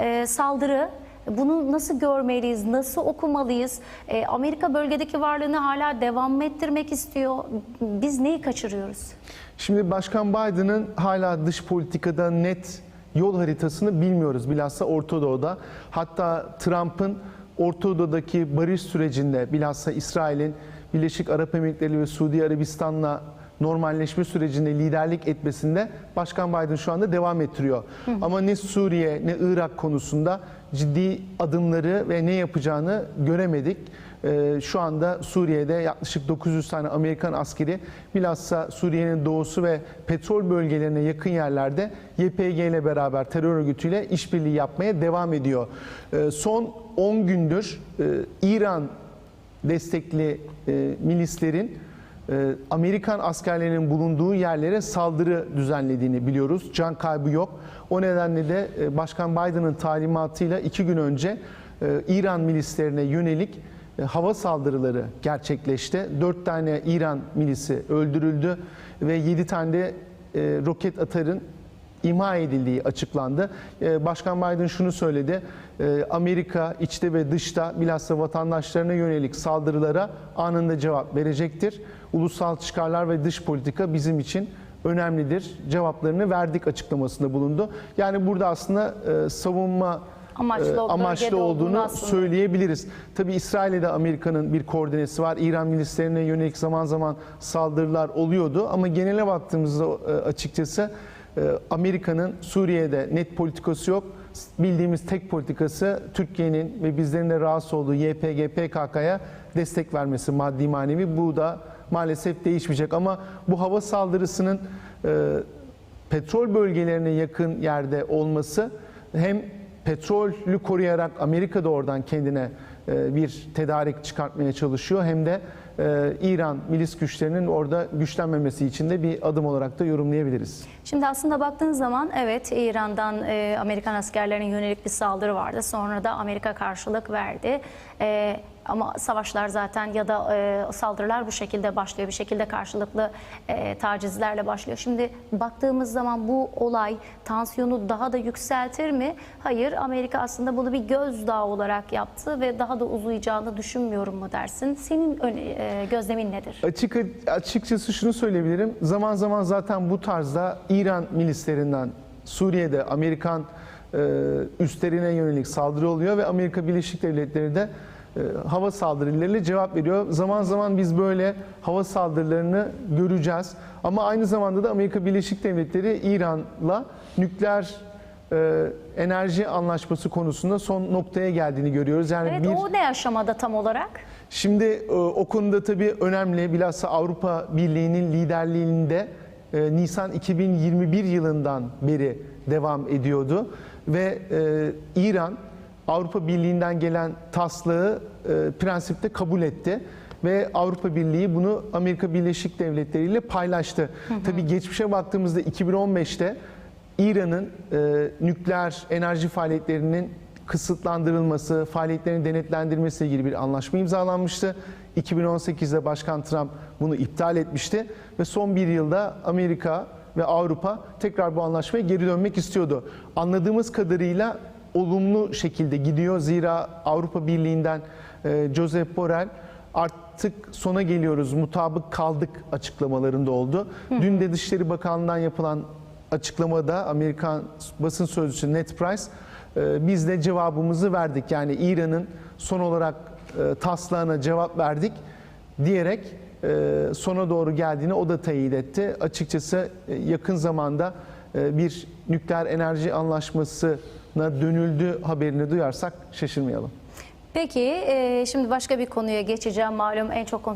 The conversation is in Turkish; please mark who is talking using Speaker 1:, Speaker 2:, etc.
Speaker 1: e, saldırı. Bunu nasıl görmeliyiz, nasıl okumalıyız? E, Amerika bölgedeki varlığını hala devam ettirmek istiyor. Biz neyi kaçırıyoruz?
Speaker 2: Şimdi Başkan Biden'ın hala dış politikada net yol haritasını bilmiyoruz bilhassa Orta Doğu'da. Hatta Trump'ın Orta Doğu'daki barış sürecinde bilhassa İsrail'in Birleşik Arap Emirlikleri ve Suudi Arabistan'la normalleşme sürecinde liderlik etmesinde Başkan Biden şu anda devam ettiriyor. Ama ne Suriye ne Irak konusunda ciddi adımları ve ne yapacağını göremedik. Ee, Şu anda Suriye'de yaklaşık 900 tane Amerikan askeri bilhassa Suriye'nin doğusu ve petrol bölgelerine yakın yerlerde YPG ile beraber terör örgütüyle işbirliği yapmaya devam ediyor. Ee, Son 10 gündür e, İran destekli e, milislerin Amerikan askerlerinin bulunduğu yerlere saldırı düzenlediğini biliyoruz. Can kaybı yok. O nedenle de e, Başkan Biden'ın talimatıyla iki gün önce e, İran milislerine yönelik e, hava saldırıları gerçekleşti. Dört tane İran milisi öldürüldü ve yedi tane de roket atarın imha edildiği açıklandı. Ee, Başkan Biden şunu söyledi. Ee, Amerika içte ve dışta bilhassa vatandaşlarına yönelik saldırılara anında cevap verecektir. Ulusal çıkarlar ve dış politika bizim için önemlidir. Cevaplarını verdik açıklamasında bulundu. Yani burada aslında e, savunma
Speaker 1: Amaçlı
Speaker 2: e, amaçlı
Speaker 1: bölgede olduğunu aslında.
Speaker 2: söyleyebiliriz. Tabii İsrail'e de Amerika'nın bir koordinesi var. İran milislerine yönelik zaman zaman saldırılar oluyordu ama genele baktığımızda e, açıkçası Amerika'nın Suriye'de net politikası yok. Bildiğimiz tek politikası Türkiye'nin ve bizlerin de rahatsız olduğu YPG, PKK'ya destek vermesi maddi manevi. Bu da maalesef değişmeyecek ama bu hava saldırısının e, petrol bölgelerine yakın yerde olması hem petrolü koruyarak Amerika da oradan kendine e, bir tedarik çıkartmaya çalışıyor hem de e, İran milis güçlerinin orada güçlenmemesi için de bir adım olarak da yorumlayabiliriz.
Speaker 1: Şimdi aslında baktığın zaman evet İran'dan e, Amerikan askerlerine yönelik bir saldırı vardı. Sonra da Amerika karşılık verdi. Ama savaşlar zaten ya da e, saldırılar bu şekilde başlıyor. Bir şekilde karşılıklı e, tacizlerle başlıyor. Şimdi baktığımız zaman bu olay tansiyonu daha da yükseltir mi? Hayır. Amerika aslında bunu bir gözdağı olarak yaptı ve daha da uzayacağını düşünmüyorum mu dersin? Senin öne- e, gözlemin nedir?
Speaker 2: Açık açıkçası şunu söyleyebilirim. Zaman zaman zaten bu tarzda İran milislerinden Suriye'de Amerikan e, üstlerine yönelik saldırı oluyor ve Amerika Birleşik Devletleri de hava saldırılarıyla cevap veriyor. Zaman zaman biz böyle hava saldırılarını göreceğiz. Ama aynı zamanda da Amerika Birleşik Devletleri İran'la nükleer e, enerji anlaşması konusunda son noktaya geldiğini görüyoruz. Yani
Speaker 1: Evet
Speaker 2: bir
Speaker 1: o ne aşamada tam olarak?
Speaker 2: Şimdi e, o konuda tabii önemli bilhassa Avrupa Birliği'nin liderliğinde e, Nisan 2021 yılından beri devam ediyordu ve e, İran Avrupa Birliği'nden gelen taslağı e, prensipte kabul etti ve Avrupa Birliği bunu Amerika Birleşik Devletleri ile paylaştı. Tabii geçmişe baktığımızda 2015'te İran'ın e, nükleer enerji faaliyetlerinin kısıtlandırılması, faaliyetlerini denetlendirmesiyle ilgili bir anlaşma imzalanmıştı. 2018'de Başkan Trump bunu iptal etmişti ve son bir yılda Amerika ve Avrupa tekrar bu anlaşmaya geri dönmek istiyordu. Anladığımız kadarıyla olumlu şekilde gidiyor. Zira Avrupa Birliği'nden e, Josep Borrell artık sona geliyoruz, mutabık kaldık açıklamalarında oldu. Dün de Dışişleri Bakanlığı'ndan yapılan açıklamada Amerikan basın sözcüsü Ned Price e, biz de cevabımızı verdik. Yani İran'ın son olarak e, taslağına cevap verdik diyerek sona doğru geldiğini o da teyit etti. Açıkçası yakın zamanda bir nükleer enerji anlaşmasına dönüldü haberini duyarsak şaşırmayalım.
Speaker 1: Peki e, şimdi başka bir konuya geçeceğim. Malum en çok